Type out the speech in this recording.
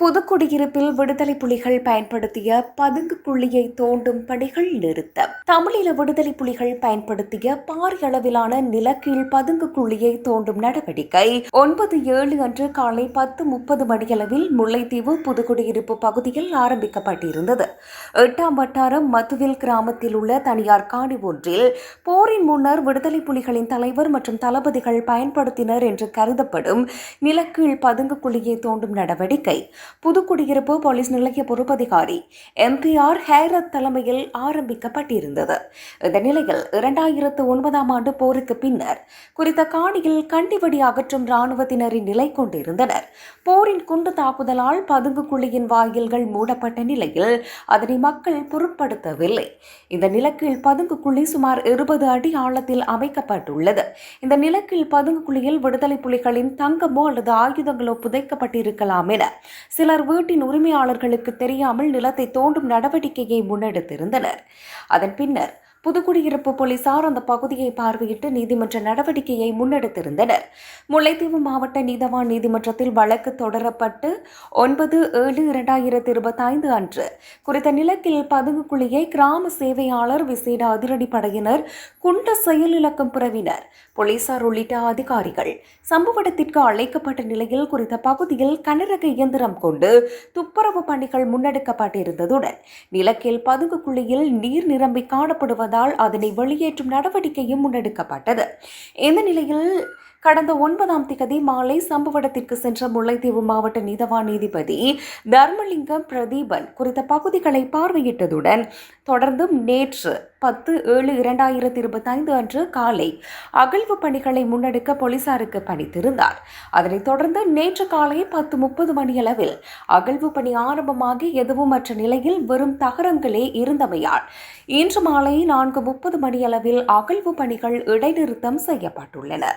புதுக்குடியிருப்பில் விடுதலை புலிகள் பயன்படுத்திய பதுங்கு குழியை தோண்டும் பணிகள் நிறுத்தம். தமிழீழ விடுதலை புலிகள் பயன்படுத்திய பாரிய அளவிலான நிலக்கீழ் பதுங்கு குழியை தோண்டும் நடவடிக்கை ஒன்பது ஏழு அன்று காலை பத்து முப்பது மணியளவில் முல்லைத்தீவு புதுக்குடியிருப்பு பகுதியில் ஆரம்பிக்கப்பட்டிருந்தது. எட்டாம் வட்டாரம் மதுவில் கிராமத்தில் உள்ள தனியார் காணி ஒன்றில் போரின் முன்னர் விடுதலை புலிகளின் தலைவர் மற்றும் தளபதிகள் பயன்படுத்தினர் என்று கருதப்படும் நிலக்கீழ் பதுங்கு குழியை தோண்டும் நடவடிக்கை. புதுக்குடியிருப்பு போலீஸ் நிலைய பொறுப்பதிகாரி எம்பிஆர் ஹேரத் தலைமையில் ஆரம்பிக்கப்பட்டிருந்தது. இந்த நிலையில் இரண்டாயிரத்து ஒன்பதாம் ஆண்டு போருக்கு பின்னர் குறித்த காணியில் கண்டிவடி அகற்றும் ராணுவத்தினரின் நிலை கொண்டிருந்தனர். போரின் குண்டு தாக்குதலால் பதுங்கு குழியின் வாயில்கள் மூடப்பட்ட நிலையில் அதனை மக்கள் பொருட்படுத்தவில்லை. இந்த நிலக்கீழ் பதுங்கு குழி சுமார் இருபது அடி ஆழத்தில் அமைக்கப்பட்டுள்ளது. இந்த நிலக்கீழ் பதுங்கு குழியில் விடுதலை புலிகளின் தங்கமோ அல்லது ஆயுதங்களோ புதைக்கப்பட்டிருக்கலாம் என சிலர் வீட்டின் உரிமையாளர்களுக்கு தெரியாமல் நிலத்தை தோண்டும் நடவடிக்கையை முன்னெடுத்திருந்தனர். அதன் பின்னர் புதுக்குடியிருப்பு போலீசார் அந்த பகுதியை பார்வையிட்டு நீதிமன்ற நடவடிக்கையை முன்னெடுத்திருந்தனர். முல்லைத்தீவு மாவட்ட நீதவான் நீதிமன்றத்தில் வழக்கு தொடரப்பட்டு ஒன்பது ஏழு இரண்டாயிரத்தி இருபத்தைந்து அன்று குறித்த நிலக்கில் பதுங்கு குழியை கிராம சேவையாளர் விசேட அதிரடிப்படையினர் குண்ட செயலிழக்கும் புறவினர் போலீசார் உள்ளிட்ட அதிகாரிகள் சம்பவ இடத்திற்கு அழைக்கப்பட்ட நிலையில் குறித்த பகுதியில் கனரக இயந்திரம் கொண்டு துப்புரவு பணிகள் முன்னெடுக்கப்பட்டிருந்ததுடன் நிலக்கில் பதுங்கு குழியில் நீர் நிரம்பி காணப்படுவதால் அதனை வெளியேற்றும் நடவடிக்கையும் முன்னெடுக்கப்பட்டது. இந்த நிலையில் கடந்த ஒன்பதாம் திகதி மாலை சம்பவ இடத்திற்கு சென்ற முல்லைத்தீவு மாவட்ட நீதவான் நீதிபதி தர்மலிங்கம் பிரதீபன் குறித்த பகுதிகளை பார்வையிட்டதுடன் தொடர்ந்து நேற்று பத்து ஏழு இரண்டாயிரத்தி இருபத்தைந்து அன்று காலை அகழ்வு பணிகளை முன்னெடுக்க போலீசாருக்கு பணித்திருந்தார். அதனைத் தொடர்ந்து நேற்று காலை பத்து முப்பது மணியளவில் அகழ்வு பணி ஆரம்பமாகி எதுவும் மற்ற நிலையில் வெறும் தகரங்களே இருந்தமையால் இன்று மாலை நான்கு முப்பது மணியளவில் அகழ்வு பணிகள் இடைநிறுத்தம் செய்யப்பட்டுள்ளன.